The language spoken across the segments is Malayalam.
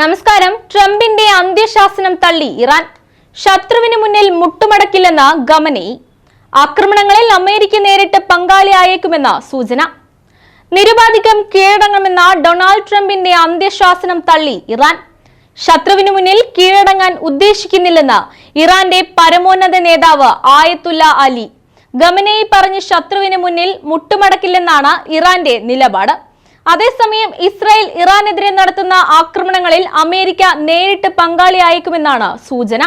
നമസ്കാരം. ട്രംപിന്റെ അന്ത്യശാസനം തള്ളി ഇറാൻ. ശത്രുവിന് മുന്നിൽ മുട്ടുമടക്കില്ലെന്ന ഗമനയി ആക്രമണങ്ങളിൽ അമേരിക്ക നേരിട്ട് പങ്കാളിയായേക്കുമെന്ന സൂചന. നിരുപാധികം കീഴടങ്ങുമെന്ന ഡൊണാൾഡ് ട്രംപിന്റെ അന്ത്യശാസനം തള്ളി ഇറാൻ. ശത്രുവിന് മുന്നിൽ കീഴടങ്ങാൻ ഉദ്ദേശിക്കുന്നില്ലെന്ന് ഇറാന്റെ പരമോന്നത നേതാവ് ആയത്തുല്ല അലി. ഗമനയി പറഞ്ഞ് ശത്രുവിന് മുന്നിൽ മുട്ടുമടക്കില്ലെന്നാണ് ഇറാന്റെ നിലപാട്. അതേസമയം ഇസ്രായേൽ ഇറാനെതിരെ നടത്തുന്ന ആക്രമണങ്ങളിൽ അമേരിക്ക നേരിട്ട് പങ്കാളിയായേക്കുമെന്നാണ് സൂചന.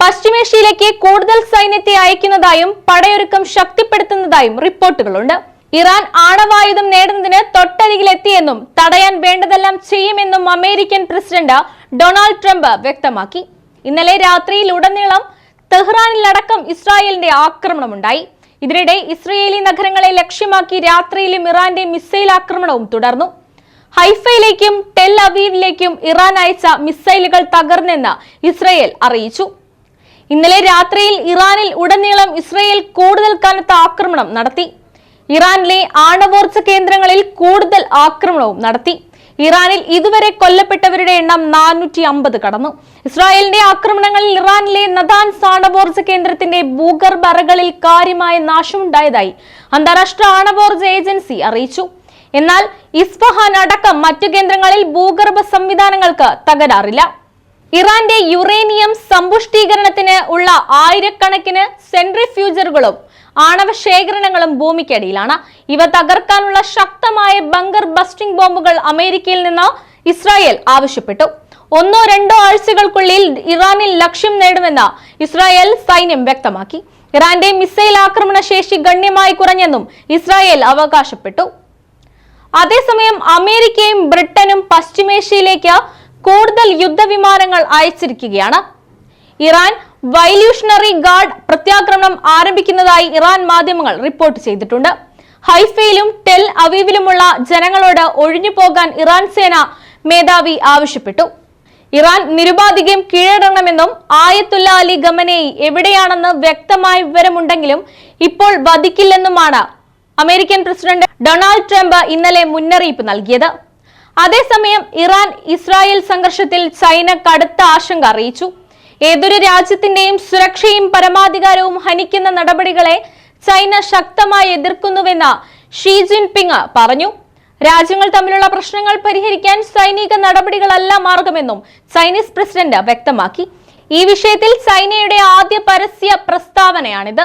പശ്ചിമേഷ്യയിലേക്ക് കൂടുതൽ സൈന്യത്തെ അയക്കുന്നതായും പടയൊരുക്കം ശക്തിപ്പെടുത്തുന്നതായും റിപ്പോർട്ടുകളുണ്ട്. ഇറാൻ ആണവായുധം നേടുന്നതിന് തൊട്ടരികിലെത്തിയെന്നും തടയാൻ വേണ്ടതെല്ലാം ചെയ്യുമെന്നും അമേരിക്കൻ പ്രസിഡന്റ് ഡൊണാൾഡ് ട്രംപ് വ്യക്തമാക്കി. ഇന്നലെ രാത്രിയിൽ ഉടനീളം തെഹ്റാനിലടക്കം ഇസ്രായേലിന്റെ ആക്രമണമുണ്ടായി. ഇതിനിടെ ഇസ്രയേലി നഗരങ്ങളെ ലക്ഷ്യമാക്കി രാത്രിയിലും ഇറാന്റെ മിസൈൽ ആക്രമണവും തുടർന്നു. ഹൈഫയിലേക്കും ടെൽ അവീവിലേക്കും ഇറാൻ അയച്ച മിസൈലുകൾ തകർന്നെന്ന് ഇസ്രയേൽ അറിയിച്ചു. ഇന്നലെ രാത്രിയിൽ ഇറാനിൽ ഉടനീളം ഇസ്രയേൽ കൂടുതൽ കനത്ത ആക്രമണം നടത്തി. ഇറാനിലെ ആണവോർജ കേന്ദ്രങ്ങളിൽ കൂടുതൽ ആക്രമണവും നടത്തി. ഇറാനിൽ ഇതുവരെ കൊല്ലപ്പെട്ടവരുടെ എണ്ണം നാനൂറ്റി അമ്പത് കടന്നു. ഇസ്രായേലിന്റെ ആക്രമണങ്ങളിൽ ഇറാനിലെ നദാൻ ആണവോർജ കേന്ദ്രത്തിന്റെ ഭൂഗർഭ അറകളിൽ കാര്യമായ നാശമുണ്ടായതായി അന്താരാഷ്ട്ര ആണവോർജ ഏജൻസി അറിയിച്ചു. എന്നാൽ ഇസ്ഫഹാൻ അടക്കം മറ്റു കേന്ദ്രങ്ങളിൽ ഭൂഗർഭ സംവിധാനങ്ങൾക്ക് തകരാറില്ല. ഇറാന്റെ യുറേനിയം സമ്പുഷ്ടീകരണത്തിന് ഉള്ള ആയിരക്കണക്കിന് സെൻട്രിഫ്യൂജറുകളും ആണവ ശേഖരണങ്ങളും ഭൂമിക്കടിയിലാണ്. ഇവ തകർക്കാനുള്ള ശക്തമായ ബങ്കർ ബസ്റ്റിംഗ് ബോംബുകൾ അമേരിക്കയിൽ നിന്ന് ഇസ്രായേൽ ആവശ്യപ്പെട്ടു. ഒന്നോ രണ്ടോ ആഴ്ചകൾക്കുള്ളിൽ ഇറാനിൽ ലക്ഷ്യം നേടുമെന്ന് ഇസ്രായേൽ സൈന്യം വ്യക്തമാക്കി. ഇറാന്റെ മിസൈൽ ആക്രമണ ശേഷി ഗണ്യമായി കുറഞ്ഞെന്നും ഇസ്രായേൽ അവകാശപ്പെട്ടു. അതേസമയം അമേരിക്കയും ബ്രിട്ടനും പശ്ചിമേഷ്യയിലേക്ക് കൂടുതൽ യുദ്ധവിമാനങ്ങൾ അയച്ചിരിക്കുകയാണ്. ഇറാൻ വൈല്യൂഷണറി ഗാർഡ് പ്രത്യാക്രമണം ആരംഭിക്കുന്നതായി ഇറാൻ മാധ്യമങ്ങൾ റിപ്പോർട്ട് ചെയ്തിട്ടുണ്ട്. ഹൈഫയിലും ടെൽ അവീവിലുമുള്ള ജനങ്ങളോട് ഒഴിഞ്ഞു പോകാൻ ഇറാൻ സേന മേധാവി ആവശ്യപ്പെട്ടു. ഇറാൻ നിരുപാധികം കീഴടങ്ങണമെന്നും ആയത്തുല്ല അലി ഗമനേയി എവിടെയാണെന്ന് വ്യക്തമായ വിവരമുണ്ടെങ്കിലും ഇപ്പോൾ വധിക്കില്ലെന്നുമാണ് അമേരിക്കൻ പ്രസിഡന്റ് ഡൊണാൾഡ് ട്രംപ് ഇന്നലെ മുന്നറിയിപ്പ് നൽകിയത്. അതേസമയം ഇറാൻ ഇസ്രായേൽ സംഘർഷത്തിൽ ചൈന കടുത്ത ആശങ്ക അറിയിച്ചു. ഏതൊരു രാജ്യത്തിന്റെയും സുരക്ഷയും പരമാധികാരവും ഹനിക്കുന്ന നടപടികളെ ചൈന ശക്തമായി എതിർക്കുന്നുവെന്ന് ഷീ ജിൻപിങ് പറഞ്ഞു. രാജ്യങ്ങൾ തമ്മിലുള്ള പ്രശ്നങ്ങൾ പരിഹരിക്കാൻ സൈനിക നടപടികളല്ല മാർഗമെന്നും ചൈനീസ് പ്രസിഡന്റ് വ്യക്തമാക്കി. ഈ വിഷയത്തിൽ ചൈനയുടെ ആദ്യ പരസ്യ പ്രസ്താവനയാണിത്.